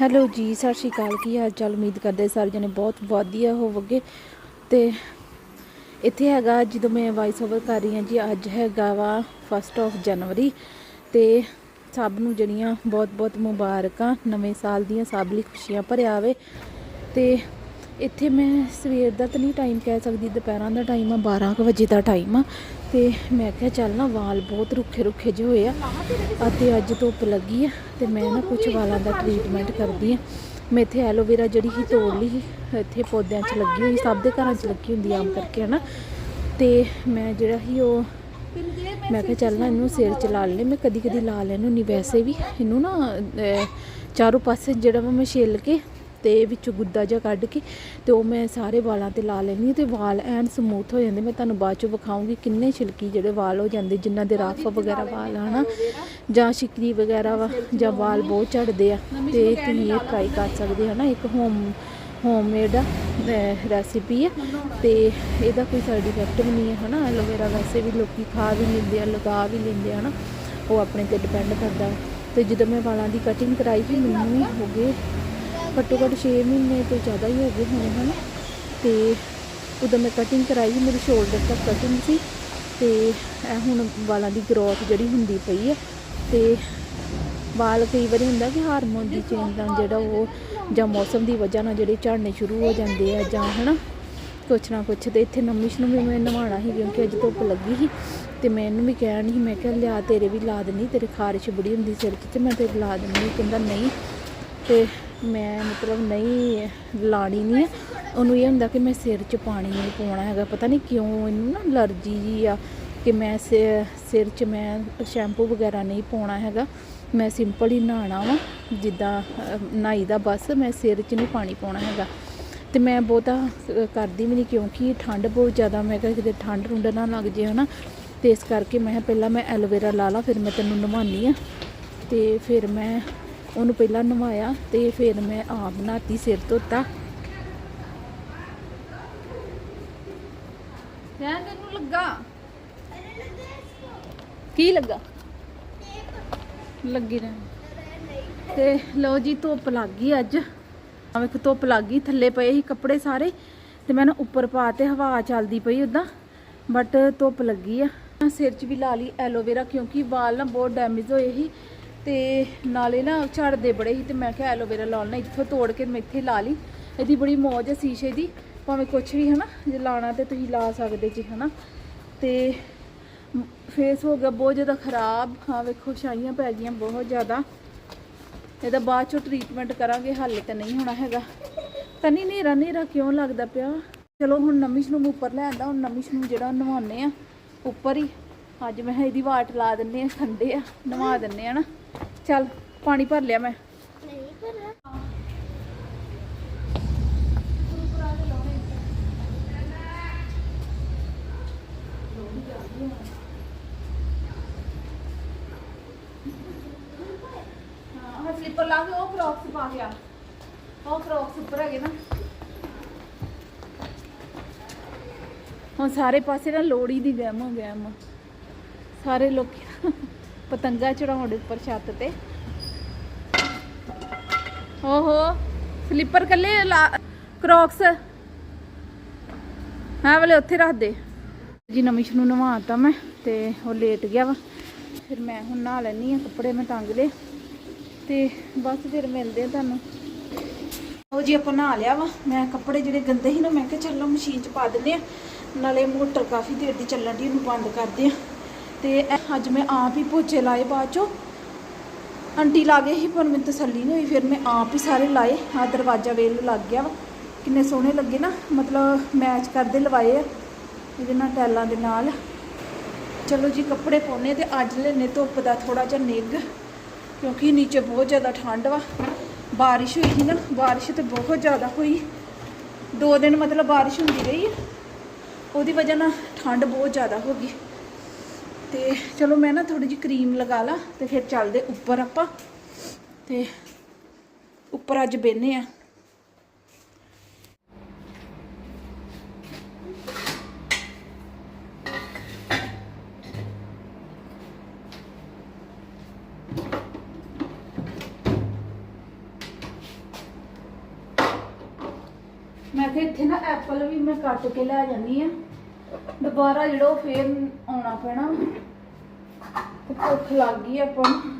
Hello ਜੀ, ਸਤਿ ਸ਼੍ਰੀ ਅਕਾਲ। ਕੀ ਹਾਲ ਚਾਲ? ਉਮੀਦ ਕਰਦੇ ਸਾਰੇ ਜਣੇ ਬਹੁਤ ਵਧੀਆ ਹੋਵੋਗੇ। ਤੇ ਇੱਥੇ ਹੈਗਾ, ਜਦੋਂ ਮੈਂ ਵਾਇਸ ਓਵਰ ਕਰ ਰਹੀ ਹਾਂ ਜੀ, ਅੱਜ ਹੈਗਾ ਵਾ ਫਸਟ ਆਫ ਜਨਵਰੀ ਤੇ ਸਭ ਨੂੰ ਜਿਹੜੀਆਂ ਬਹੁਤ ਬਹੁਤ ਮੁਬਾਰਕਾਂ, ਨਵੇਂ ਸਾਲ ਦੀਆਂ ਸਭ ਲਈ ਖੁਸ਼ੀਆਂ ਭਰਿਆ ਆਵੇ ਤੇ ਇੱਥੇ ਮੈਂ ਸਵੇਰ ਦਾ ਤਾਂ ਨਹੀਂ ਟਾਈਮ ਕਹਿ ਸਕਦੀ, ਦੁਪਹਿਰਾਂ ਦਾ ਟਾਈਮ ਆ 12 ਕੁ ਵਜੇ ਦਾ ਟਾਈਮ ਆ। ਤੇ ਮੈਂ ਕਿਹਾ ਚੱਲ ਨਾ ਵਾਲ ਬਹੁਤ ਰੁੱਖੇ ਰੁੱਖੇ ਜਿਹੇ ਹੋਏ ਆ, ਅਤੇ ਅੱਜ ਧੁੱਪ ਲੱਗੀ ਆ, ਤੇ ਮੈਂ ਨਾ ਕੁਝ ਵਾਲਾਂ ਦਾ ਟ੍ਰੀਟਮੈਂਟ ਕਰਦੀ ਆ। ਮੈਂ ਇੱਥੇ ਐਲੋਵੇਰਾ ਜਿਹੜੀ ਸੀ ਤੋੜ ਲਈ ਸੀ, ਇੱਥੇ ਪੌਦਿਆਂ 'ਚ ਲੱਗੀ ਹੋਈ, ਸਭ ਦੇ ਘਰਾਂ 'ਚ ਲੱਗੀ ਹੁੰਦੀ ਆਮ ਕਰਕੇ ਹਨਾ। ਤੇ ਮੈਂ ਜਿਹੜਾ ਸੀ ਉਹ, ਮੈਂ ਕਿਹਾ ਚੱਲ ਨਾ ਇਹਨੂੰ ਸਿਰ 'ਚ ਲਾ ਲੈਣੇ ਮੈਂ ਕਦੀ ਕਦੀ ਲਾ ਲੈਣ ਹੁੰਦੀ, ਵੈਸੇ ਵੀ ਇਹਨੂੰ ਨਾ ਚਾਰੋਂ ਪਾਸੇ ਜਿਹੜਾ ਵਾ ਮੈਂ ਛਿੱਲ ਕੇ ਤੇ ਵਿੱਚੋਂ ਗੁੱਦਾ ਜਿਹਾ ਕੱਢ ਕੇ ਤੇ ਉਹ ਮੈਂ ਸਾਰੇ ਵਾਲਾਂ ਤੇ ਲਾ ਲੈਣੀ ਤੇ ਵਾਲ ਐਨ ਸਮੂਥ ਹੋ ਜਾਂਦੇ। ਮੈਂ ਤੁਹਾਨੂੰ ਬਾਅਦ ਚ ਵਿਖਾਉਂਗੀ ਕਿੰਨੇ ਛਿਲਕੀ ਜਿਹੜੇ ਵਾਲ ਹੋ ਜਾਂਦੇ, ਜਿਨ੍ਹਾਂ ਦੇ ਰਫ ਵਗੈਰਾ ਵਾਲ ਆ, ਹਨਾ? ਜਾਂ ਸ਼ਿਕਰੀ ਵਗੈਰਾ ਵਾ, ਜਾਂ ਵਾਲ ਬਹੁਤ ਝੜਦੇ ਆ। ਤੇ ਤੁਸੀਂ ਇਹ ਟਰਾਈ ਕਰ ਸਕਦੇ ਹੋ ਨਾ ਇੱਕ ਹੋਮ ਹੋਮਮੇਡ ਰੈਸਿਪੀ ਹੈ ਤੇ ਇਹਦਾ ਕੋਈ ਸਾਈਡ ਇਫੈਕਟ ਵੀ ਨਹੀਂ ਹੈ, ਹਨਾ? ਐਲੋਵੇਰਾ ਵੈਸੇ ਵੀ ਲੋਕੀ ਖਾ ਵੀ ਲੈਂਦੇ ਆ, ਲਗਾ ਵੀ ਲੈਂਦੇ ਆ, ਹਨਾ? ਉਹ ਆਪਣੇ ਤੇ ਡਿਪੈਂਡ ਕਰਦਾ। ਤੇ ਜਦੋਂ ਮੈਂ ਵਾਲਾਂ ਦੀ ਕਟਿੰਗ ਕਰਾਈ ਸੀ ਮੈਨੂੰ ਵੀ ਹੋ ਗਏ ਘੱਟੋ ਘੱਟ 6 ਮਹੀਨੇ ਤੋਂ ਜ਼ਿਆਦਾ ਹੀ ਹੋ ਗਏ ਹੋਣੇ ਹਨ। ਤੇ ਉਦੋਂ ਮੈਂ ਕਟਿੰਗ ਕਰਾਈ ਸੀ ਮੇਰੀ ਸ਼ੋਲਡਰ ਤੱਕ ਕਟਿੰਗ ਸੀ। ਤੇ ਇਹ ਹੁਣ ਵਾਲਾਂ ਦੀ ਗਰੋਥ ਜਿਹੜੀ ਹੁੰਦੀ ਪਈ ਹੈ। ਤੇ ਵਾਲ ਕਈ ਵਾਰੀ ਹੁੰਦਾ ਕਿ ਹਾਰਮੋਨ ਦੀ ਚੇਂਜ ਨਾਲ ਜਿਹੜਾ ਉਹ ਜਾਂ ਮੌਸਮ ਦੀ ਵਜ੍ਹਾ ਨਾਲ ਜਿਹੜੇ ਝੜਨੇ ਸ਼ੁਰੂ ਹੋ ਜਾਂਦੇ ਆ ਜਾਂ ਹਨਾ, ਕੁਛ ਨਾ ਕੁਛ। ਤੇ ਇੱਥੇ ਨਮਿਸ਼ ਨੂੰ ਵੀ ਮੈਂ ਨਵਾਉਣਾ ਸੀ ਕਿਉਂਕਿ ਅੱਜ ਧੁੱਪ ਲੱਗੀ ਸੀ। ਤੇ ਮੈਂ ਇਹਨੂੰ ਵੀ ਕਹਿਣ ਸੀ ਮੈਂ ਕਿਹਾ ਲਿਆ ਤੇਰੇ ਵੀ ਲਾ ਦੇਣੀ ਤੇਰੇ ਖਾਰਿਸ਼ ਬੜੀ ਹੁੰਦੀ ਸਿਰ 'ਚ ਤੇ ਮੈਂ ਤੇ ਲਾ ਦਿੰਦੀ। ਕਹਿੰਦਾ ਨਹੀਂ। ਤੇ ਮੈਂ ਮਤਲਬ ਨਹੀਂ ਲਾਣੀ ਨਹੀਂ ਹੈ ਉਹਨੂੰ ਇਹ ਹੁੰਦਾ ਕਿ ਮੈਂ ਸਿਰ 'ਚ ਪਾਣੀ ਨਹੀਂ ਪਾਉਣਾ ਹੈਗਾ। ਪਤਾ ਨਹੀਂ ਕਿਉਂ ਇਹਨੂੰ ਨਾ ਅਲਰਜੀ ਜੀ ਆ ਕਿ ਮੈਂ ਸਿ- ਸਿਰ 'ਚ ਮੈਂ ਸ਼ੈਂਪੂ ਵਗੈਰਾ ਨਹੀਂ ਪਾਉਣਾ ਹੈਗਾ। ਮੈਂ ਸਿੰਪਲ ਹੀ ਨਹਾਣਾ ਵਾ। ਜਿੱਦਾਂ ਨਹਾਈ ਦਾ ਬਸ, ਮੈਂ ਸਿਰ 'ਚ ਨਹੀਂ ਪਾਣੀ ਪਾਉਣਾ ਹੈਗਾ। ਤੇ ਮੈਂ ਬਹੁਤਾ ਕਰਦੀ ਵੀ ਨਹੀਂ ਕਿਉਂਕਿ ਠੰਡ ਬਹੁਤ ਜ਼ਿਆਦਾ। ਮੈਂ ਕਿਹਾ ਕਿਤੇ ਠੰਡ ਰੁੰਡ ਨਾ ਲੱਗ ਜੇ, ਹਨਾ। ਤੇ ਇਸ ਕਰਕੇ ਮੈਂ ਪਹਿਲਾਂ ਮੈਂ ਐਲੋਵੇਰਾ ਲਾ ਲਾ, ਫਿਰ ਮੈਂ ਤੈਨੂੰ ਨਵਾਉਣੀ ਆ। ਤੇ ਫਿਰ ਮੈਂ ਉਹਨੂੰ ਪਹਿਲਾਂ ਨਵਾਇਆ ਤੇ ਫਿਰ ਮੈਂ ਆਪ ਨਹਾਤੀ ਸਿਰ ਧੋਤਾ। ਰਹਿਣ ਤੈਨੂੰ ਲੱਗਾ। ਕੀ ਲੱਗਾ? ਲੱਗੀ ਰਹਿਣ। ਤੇ ਲਓ ਜੀ ਧੁੱਪ ਲੱਗ ਗਈ ਅੱਜ। ਆ ਵੇਖੋ ਧੁੱਪ ਲੱਗ ਗਈ ਥੱਲੇ ਪਏ ਸੀ ਕੱਪੜੇ ਸਾਰੇ ਤੇ ਮੈਂ ਨਾ ਉੱਪਰ ਪਾ ਤੇ ਹਵਾ ਚੱਲਦੀ ਪਈ ਉਦਾਂ ਬਟ ਧੁੱਪ ਲੱਗੀ ਆ। ਸਿਰ 'ਚ ਵੀ ਲਾ ਲਈ ਐਲੋਵੇਰਾ ਕਿਉਂਕਿ ਵਾਲ ਨਾ ਬਹੁਤ ਡੈਮੇਜ ਹੋਏ ਸੀ। ਤੇ ਨਾਲੇ ਨਾ ਝੜਦੇ ਬੜੇ ਸੀ ਤੇ ਮੈਂ ਕਿਹਾ ਐਲੋਵੇਰਾ ਲਾਉਣਾ ਇੱਥੋਂ ਤੋੜ ਕੇ ਮੈਂ ਇੱਥੇ ਲਾ ਲਈ। ਇਹਦੀ ਬੜੀ ਮੌਜ ਹੈ ਸ਼ੀਸ਼ੇ ਦੀ, ਭਾਵੇਂ ਕੁਝ ਵੀ, ਹਨਾ, ਜੇ ਲਾਣਾ ਤੇ ਤੁਸੀਂ ਲਾ ਸਕਦੇ ਜੀ, ਹਨਾ। ਤੇ ਫੇਸ ਹੋ ਗਿਆ ਬਹੁਤ ਜ਼ਿਆਦਾ ਖਰਾਬ, ਹਾਂ, ਵੇਖੋ, ਛਾਈਆਂ ਪੈ ਗਈਆਂ ਬਹੁਤ ਜ਼ਿਆਦਾ। ਇਹਦਾ ਬਾਅਦ ਚੋਂ ਟ੍ਰੀਟਮੈਂਟ ਕਰਾਂਗੇ, ਹਾਲੇ ਤਾਂ ਨਹੀਂ ਹੋਣਾ ਹੈਗਾ। ਤਾਂ ਨਹੀਂ ਨੇਰਾ ਨੇਰਾ ਕਿਉਂ ਲੱਗਦਾ ਪਿਆ? ਚਲੋ, ਹੁਣ ਨਮਿਸ਼ ਨੂੰ ਉੱਪਰ ਲੈ ਆਂਦਾ, ਹੁਣ ਨਮਿਸ਼ ਨੂੰ ਜਿਹੜਾ ਨਵਾਉਣੇ ਆ, ਉੱਪਰ ਹੀ। ਅੱਜ ਮੈਂ ਕਿਹਾ ਇਹਦੀ ਵਾਟ ਲਾ ਦਿੰਨੇ ਆ ਠੰਡੇ ਆ, ਨਵਾ ਦਿੰਨੇ ਆ ਨਾ ਚੱਲ ਪਾਣੀ ਭਰ ਲਿਆ ਮੈਂ। ਹਾਂ ਸਲੀਪਰ ਲਾ ਕੇ ਉਹ ਕ੍ਰੌਕਸ ਪਾ ਗਿਆ ਉਹ ਕ੍ਰੌਕਸ ਉੱਪਰ ਹੈਗੇ ਨਾ। ਹੁਣ ਸਾਰੇ ਪਾਸੇ ਨਾ ਲੋੜੀ ਦੀ ਗੈਮ ਹੋ ਗਿਆ ਮ ਸਾਰੇ ਲੋਕੀ। ਪਤੰਗਾ ਚੜਾਉਣ ਉੱਪਰ ਛੱਤ ਤੇ। ਓਹੋ, ਸਲੀਪਰ ਕੱਲੇ ਕ੍ਰੌਕਸ ਹਾਂ ਵਾਲੇ ਉੱਥੇ ਰੱਖ ਦੇ। ਜੀ ਨਮਿਸ਼ ਨੂੰ ਨਵਾਤਾ ਮੈਂ ਤੇ ਉਹ ਲੇਟ ਗਿਆ ਵਾ। ਫਿਰ ਮੈਂ ਹੁਣ ਨਹਾ ਲੈਣੀ ਆ ਕੱਪੜੇ ਮੈਂ ਟੰਗ ਲਏ। ਤੇ ਬਸ ਫਿਰ ਮਿਲਦੇ ਆ ਤੁਹਾਨੂੰ। ਉਹ ਜੀ, ਆਪਾਂ ਨਹਾ ਲਿਆ ਵਾ। ਮੈਂ ਕੱਪੜੇ ਜਿਹੜੇ ਗੰਦੇ ਸੀ ਨਾ, ਮੈਂ ਕਿਹਾ ਚਲੋ ਮਸ਼ੀਨ 'ਚ ਪਾ ਦਿੰਦੇ ਆ। ਨਾਲੇ ਮੋਟਰ ਕਾਫੀ ਦੇਰ ਦੀ ਚੱਲਣ ਦੀ ਉਹਨੂੰ ਬੰਦ ਕਰਦੇ ਆ ਤੇ ਇਹ ਅੱਜ ਮੈਂ ਆਪ ਹੀ ਪੋਚੇ ਲਾਏ ਬਾਅਦ ਚੋਂ। ਆਂਟੀ ਲਾ ਗਏ ਸੀ, ਪਰ ਮੈਨੂੰ ਤਸੱਲੀ ਨਹੀਂ ਹੋਈ। ਫਿਰ ਮੈਂ ਆਪ ਹੀ ਸਾਰੇ ਲਾਏ। ਆ ਦਰਵਾਜ਼ਾ ਵੇਲ ਲੱਗ ਗਿਆ ਵਾ। ਕਿੰਨੇ ਸੋਹਣੇ ਲੱਗੇ ਨਾ। ਮਤਲਬ ਮੈਚ ਕਰਦੇ ਲਵਾਏ ਆ। ਇਹਦੇ ਨਾਲ ਟੈਲਾਂ ਦੇ ਨਾਲ। ਚਲੋ ਜੀ, ਕੱਪੜੇ ਪਾਉਣੇ ਤੇ ਅੱਜ ਲੈਨੇ ਧੁੱਪ ਦਾ ਥੋੜਾ ਜਿਹਾ ਨਿੱਘ, ਕਿਉਂਕਿ ਨੀਚੇ ਬਹੁਤ ਜ਼ਿਆਦਾ ਠੰਡ ਵਾ। ਬਾਰਿਸ਼ ਹੋਈ ਸੀ ਨਾ। ਬਾਰਿਸ਼ ਤੇ ਬਹੁਤ ਜ਼ਿਆਦਾ ਹੋਈ। ਦੋ ਦਿਨ ਮਤਲਬ ਬਾਰਿਸ਼ ਹੁੰਦੀ ਰਹੀ ਉਹਦੀ ਵਜ੍ਹਾ ਨਾਲ ਠੰਡ ਬਹੁਤ ਜ਼ਿਆਦਾ ਹੋ ਗਈ। ਤੇ ਚਲੋ ਮੈਂ ਨਾ ਥੋੜੀ ਜਿਹੀ ਕਰੀਮ ਲਗਾ ਲਾ ਤੇ ਫਿਰ ਚੱਲਦੇ ਉੱਪਰ ਆਪਾਂ। ਤੇ ਉੱਪਰ ਅੱਜ ਬੈਨੇ ਆ। ਮੈਂ ਤੇ ਇੱਥੇ ਨਾ ਐਪਲ ਵੀ ਮੈਂ ਕੱਟ ਕੇ ਲੈ ਜਾਂਦੀ ਆ। ਦੁਬਾਰਾ ਜਿਹੜਾ ਉਹ ਫੇਰ ਆਉਣਾ ਪੈਣਾ। ਤੇ ਭੁੱਖ ਲੱਗ ਗਈ ਆਪਾਂ ਨੂੰ।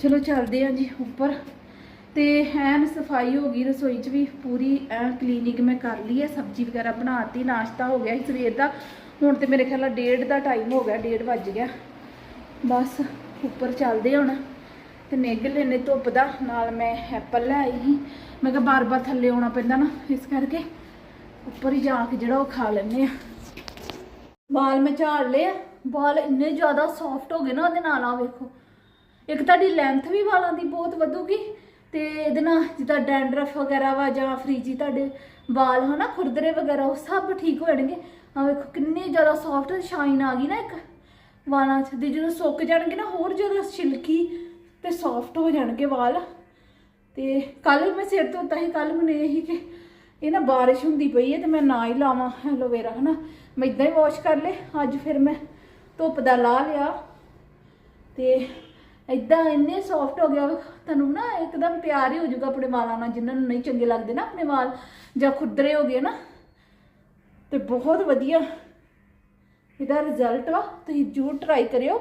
ਚਲੋ ਚੱਲਦੇ ਹਾਂ ਜੀ ਉੱਪਰ। ਤੇ ਐਨ ਸਫ਼ਾਈ ਹੋ ਗਈ, ਰਸੋਈ 'ਚ ਵੀ ਪੂਰੀ, ਐ ਕਲੀਨਿਕ ਮੈਂ ਕਰ ਲਈ ਹੈ ਸਬਜ਼ੀ ਵਗੈਰਾ ਬਣਾਤੀ ਨਾਸ਼ਤਾ ਹੋ ਗਿਆ ਸੀ ਸਵੇਰ ਦਾ। ਹੁਣ ਤੇ ਮੇਰੇ ਖਿਆਲ ਨਾਲ ਡੇਢ ਦਾ ਟਾਈਮ ਹੋ ਗਿਆ, ਡੇਢ ਵੱਜ ਗਿਆ। ਬਸ ਉੱਪਰ ਚੱਲਦੇ ਹੁਣ। ਤੇ ਨਿੱਘ ਲੈਨੇ ਧੁੱਪ ਦਾ, ਨਾਲ ਮੈਂ ਐਪਲ ਲੈ ਆਈ ਸੀ। ਮੈਂ ਕਿਹਾ ਬਾਰ-ਬਾਰ ਥੱਲੇ ਆਉਣਾ ਪੈਂਦਾ ਨਾ, ਇਸ ਕਰਕੇ। ਉੱਪਰ ਹੀ ਜਾ ਕੇ ਜਿਹੜਾ ਉਹ ਖਾ ਲੈਂਦੇ ਆ। ਵਾਲ ਮੈਂ ਝਾੜ ਲਏ ਆ। ਵਾਲ ਇੰਨੇ ਜ਼ਿਆਦਾ ਸੌਫਟ ਹੋ ਗਏ ਨਾ, ਉਹਦੇ ਨਾਲ ਆ ਵੇਖੋ। ਇੱਕ ਤੁਹਾਡੀ ਲੈਂਥ ਵੀ ਵਾਲਾਂ ਦੀ ਬਹੁਤ ਵਧੂਗੀ ਤੇ ਇਹਦੇ ਨਾਲ ਜਿੱਦਾਂ ਡੈਂਡਰਫ ਵਗੈਰਾ ਵਾ ਜਾਂ ਫਰੀਜੀ ਤੁਹਾਡੇ ਵਾਲ ਹਨਾ ਖੁਰਦਰੇ ਵਗੈਰਾ, ਉਹ ਸਭ ਠੀਕ ਹੋ ਜਾਣਗੇ। ਆ ਵੇਖੋ ਕਿੰਨੀ ਜ਼ਿਆਦਾ ਸੌਫਟ ਸ਼ਾਈਨ ਆ ਗਈ ਨਾ ਇੱਕ ਵਾਲਾਂ 'ਚ ਤੇ ਜਦੋਂ ਸੁੱਕ ਜਾਣਗੇ ਨਾ ਹੋਰ ਜ਼ਿਆਦਾ ਸਿਲਕੀ ਤੇ ਸੌਫਟ ਹੋ ਜਾਣਗੇ ਵਾਲ। ਤੇ ਕੱਲ ਮੈਂ ਸਿਰ ਧੋਤਾ ਸੀ ਕੱਲ ਮੈਨੂੰ ਇਹ ਸੀ ਕਿ ਇਹ ਨਾ ਬਾਰਿਸ਼ ਹੁੰਦੀ ਪਈ ਹੈ ਤੇ ਮੈਂ ਨਾ ਹੀ ਲਾਵਾਂ ਐਲੋਵੇਰਾ ਹਨਾ। ਮੈਂ ਇਦਾਂ ਹੀ ਵਾਸ਼ ਕਰ ਲੇ ਅੱਜ ਫਿਰ ਮੈਂ ਧੁੱਪ ਦਾ ਲਾ ਲਿਆ। ਤੇ ਇਦਾਂ ਇੰਨੇ ਸੌਫਟ ਹੋ ਗਿਆ ਤੁਹਾਨੂੰ ਨਾ ਇੱਕਦਮ ਪਿਆਰ ਹੀ ਹੋ ਜਾਊਗਾ ਆਪਣੇ ਵਾਲਾਂ ਨਾਲ, ਜਿਨ੍ਹਾਂ ਨੂੰ ਨਹੀਂ ਚੰਗੇ ਲੱਗਦੇ ਨਾ ਆਪਣੇ ਵਾਲ, ਜਾਂ ਖੁਰਦਰੇ ਹੋ ਗਏ ਨਾ, ਤੇ ਬਹੁਤ ਵਧੀਆ। ਇਹਦਾ ਰਿਜ਼ਲਟ ਵਾ, ਤੁਸੀਂ ਜ਼ਰੂਰ ਟਰਾਈ ਕਰਿਓ।